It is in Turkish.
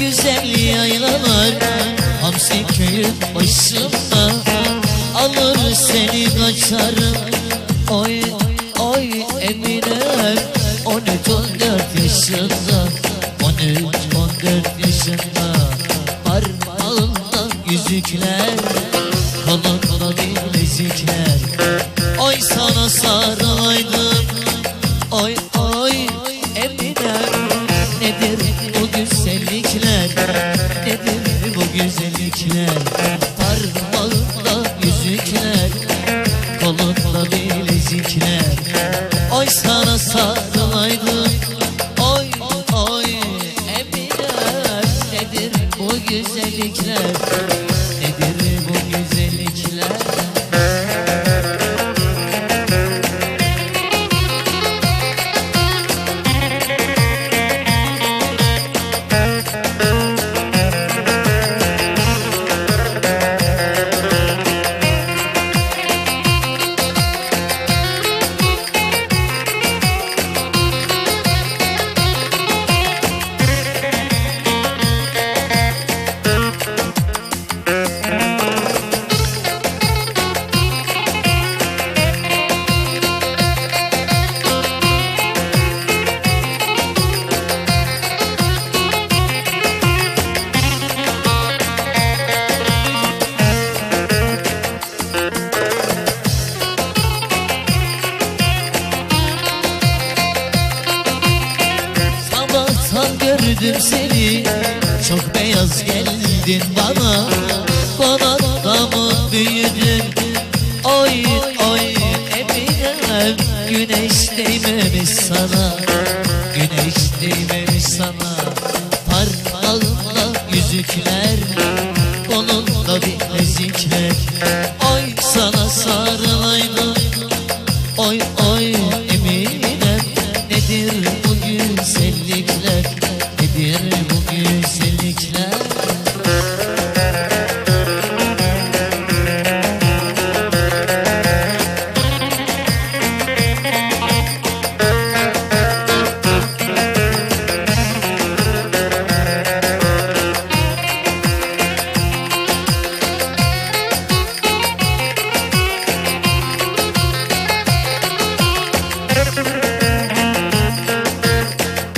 güzel yaylalar Hamsi köyün başında Alır seni kaçarım Oy oy Emine on üç on dört yaşında. On üç on dört yaşında Parmağından yüzükler Kolunda bilezikler Oy sana sarılaydım Oy sevdim seni. Çok beyaz geldin bana. Bana da büyüdün. Oy oy Eminem Güneş değmemiş sana. Güneş değmemiş sana. Parmağında yüzükler. Onunla Kolunda bilezikler Oy sana sarılaydım Oy oy Eminem Nedir bu güzellikler nedir bu güzellikler?